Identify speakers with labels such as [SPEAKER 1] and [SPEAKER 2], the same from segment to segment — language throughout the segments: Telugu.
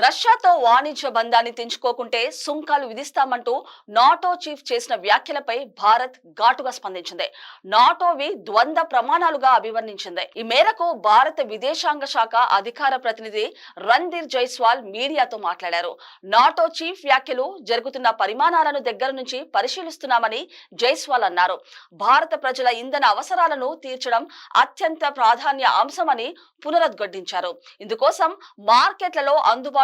[SPEAKER 1] రష్యాతో వాణిజ్య బంధాన్ని తెంచుకోకుంటే సుంకాలు విధిస్తామంటూ నాటో చీఫ్ చేసిన వ్యాఖ్యలపై భారత్ ఘాటుగా స్పందించింది. నాటోవి ద్వంద్వ ప్రమాణాలుగా అభివర్ణించింది. ఈ మేరకు భారత విదేశాంగ శాఖ అధికార ప్రతినిధి రణ్ధీర్ జైస్వాల్ మీడియాతో మాట్లాడారు. నాటో చీఫ్ వ్యాఖ్యలు జరుగుతున్న పరిమాణాలను దగ్గర నుంచి పరిశీలిస్తున్నామని జైస్వాల్ అన్నారు. భారత ప్రజల ఇంధన అవసరాలను తీర్చడం అత్యంత ప్రాధాన్య అంశమని పునరుద్ఘాటించారు. ఇందుకోసం మార్కెట్లలో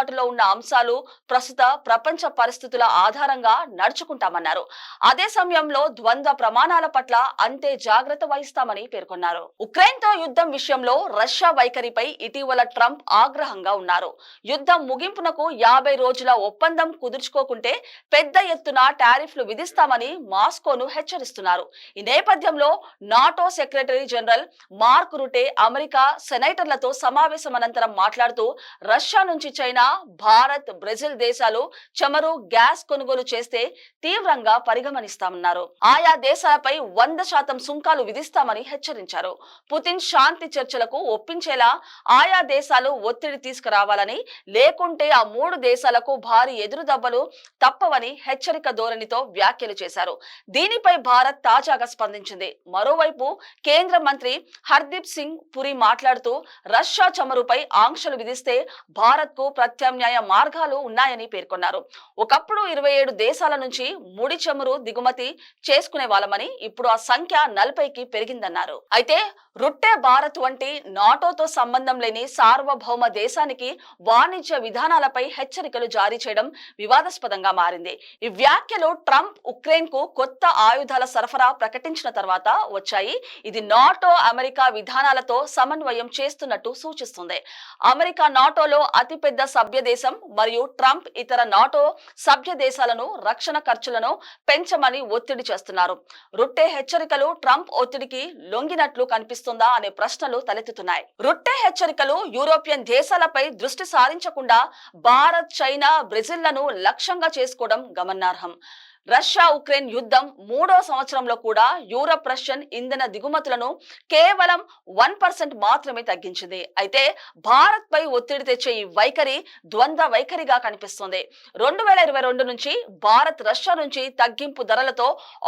[SPEAKER 1] అందుబాటులో ఉన్న అంశాలు ప్రస్తుత ప్రపంచ పరిస్థితుల ఆధారంగా నడుచుకుంటామన్నారు. అదే సమయంలో ద్వంద్వ ప్రమాణాల పట్ల అంతే జాగ్రత్త వహిస్తామని పేర్కొన్నారు. ఉక్రెయిన్తో యుద్ధం విషయంలో రష్యా వైఖరిపై ఇటీవల ట్రంప్ ఆగ్రహంగా ఉన్నారు. యుద్ధం ముగింపునకు యాభై రోజుల ఒప్పందం కుదుర్చుకోకుంటే పెద్ద ఎత్తున టారిఫ్లు విధిస్తామని మాస్కోను హెచ్చరిస్తున్నారు. ఈ నేపథ్యంలో NATO secretary general Mark Rutte America సెనేటర్లతో సమావేశం అనంతరం మాట్లాడుతూ రష్యా నుంచి చైనా భారత్ బ్రెజిల్ దేశాలు చమురు గ్యాస్ కొనుగోలు చేస్తే తీవ్రంగా పరిగమనిస్తామన్నారు. ఆయా దేశాలపై వంద శాతం సుంకాలు విధిస్తామని హెచ్చరించారు. పుతిన్ శాంతి చర్చలకు ఒప్పించేలా ఆయా దేశాలు ఒత్తిడి తీసుకురావాలని లేకుంటే ఆ మూడు దేశాలకు భారీ ఎదురుదెబ్బలు తప్పవని హెచ్చరిక ధోరణితో వ్యాఖ్యలు చేశారు. దీనిపై భారత్ తాజాగా స్పందించింది. మరోవైపు కేంద్ర మంత్రి హర్దీప్ సింగ్ పురి మాట్లాడుతూ రష్యా చమురుపై ఆంక్షలు విధిస్తే భారత్కు ప్రత్యామ్నాయ మార్గాలు ఉన్నాయని పేర్కొన్నారు. ఒకప్పుడు ఇరవై ఏడు దేశాల నుంచి ముడి చమురు దిగుమతి చేసుకునే వాళ్ళమని ఇప్పుడు ఆ సంఖ్య నలభైకి పెరిగిందన్నారు. అయితే రుట్టే భారత్ వంటి నాటోతో సంబంధం లేని సార్వభౌమ దేశానికి వాణిజ్య విధానాలపై హెచ్చరికలు జారీ చేయడం వివాదాస్పదంగా మారింది. ఈ వ్యాఖ్యలు ట్రంప్ ఉక్రెయిన్కు కొత్త ఆయుధాల సరఫరా ప్రకటించిన తర్వాత వచ్చాయి. ఇది నాటో అమెరికా విధానాలతో సమన్వయం చేస్తున్నట్టు సూచిస్తుంది. అమెరికా నాటోలో అతిపెద్ద సభ్య దేశం మరియు ట్రంప్ ఇతర నాటో సభ్య దేశాలను రక్షణ ఖర్చులను పెంచమని ఒత్తిడి చేస్తున్నారు. రుట్టే హెచ్చరికలు ట్రంప్ ఒత్తిడికి లొంగినట్లు కనిపిస్తుందా అనే ప్రశ్నలు తలెత్తుతున్నాయి. రుట్టే హెచ్చరికలు యూరోపియన్ దేశాలపై దృష్టి సారించకుండా భారత్ చైనా బ్రెజిల్లను లక్ష్యంగా చేసుకోవడం గమనార్హం. రష్యా ఉక్రెయిన్ యుద్ధం మూడో సంవత్సరంలో కూడా యూరప్ రష్యన్ ఇంధన దిగుమతులను కేవలం వన్ పర్సెంట్ మాత్రమే తగ్గించింది. అయితే భారత్ పై ఒత్తిడి తెచ్చే ఈ వైఖరి ద్వంద్వ వైఖరిగా కనిపిస్తుంది. రెండు వేల ఇరవై రెండు నుంచి భారత్ రష్యా నుంచి తగ్గింపు ధరలతో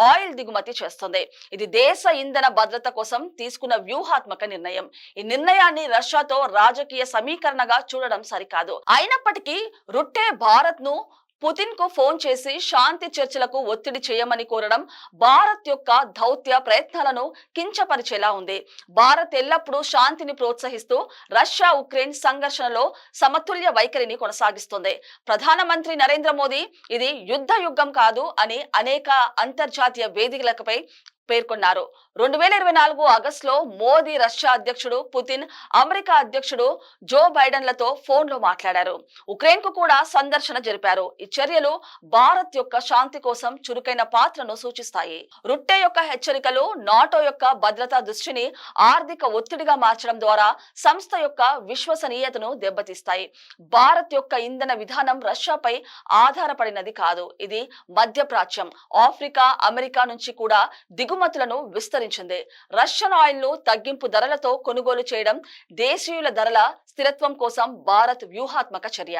[SPEAKER 1] ఆయిల్ దిగుమతి చేస్తుంది. ఇది దేశ ఇంధన భద్రత కోసం తీసుకున్న వ్యూహాత్మక నిర్ణయం. ఈ నిర్ణయాన్ని రష్యాతో రాజకీయ సమీకరణగా చూడడం సరికాదు. అయినప్పటికీ రుట్టే భారత్ను పుతిన్కు ఫోన్ చేసి శాంతి చర్చలకు ఒత్తిడి చేయమని కోరడం భారత్ యొక్క దౌత్య ప్రయత్నాలను కించపరిచేలా ఉంది. భారత్ ఎల్లప్పుడూ శాంతిని ప్రోత్సహిస్తూ రష్యా ఉక్రెయిన్ సంఘర్షణలో సమతుల్య వైఖరిని కొనసాగిస్తుంది. ప్రధానమంత్రి నరేంద్ర మోదీ ఇది యుద్ధ యుగం కాదు అని అనేక అంతర్జాతీయ వేదికలపై పేర్కొన్నారు. రెండు వేల ఇరవై నాలుగు ఆగస్టులో మోదీ రష్యా అధ్యక్షుడు పుతిన్ అమెరికా అధ్యక్షుడు జో బైడెన్లతో ఫోన్లో మాట్లాడారు. ఉక్రెయిన్కు కూడా సందర్శన జరిపారు. ఈ చర్యలు భారత్ యొక్క శాంతి కోసం చురుకైన పాత్రను సూచిస్తాయి. రుట్టే యొక్క హెచ్చరికలు నాటో యొక్క భద్రతా దృష్టిని ఆర్థిక ఒత్తిడిగా మార్చడం ద్వారా సంస్థ యొక్క విశ్వసనీయతను దెబ్బతీస్తాయి. భారత్ యొక్క ఇంధన విధానం రష్యాపై ఆధారపడినది కాదు. ఇది మధ్యప్రాచ్యం. ఆఫ్రికా అమెరికా నుంచి కూడా ఎగుమతులను విస్తరించింది. రష్యన్ ఆయిల్ను తగ్గింపు ధరలతో కొనుగోలు చేయడం దేశీయుల ధరల స్థిరత్వం కోసం భారత్ వ్యూహాత్మక చర్య.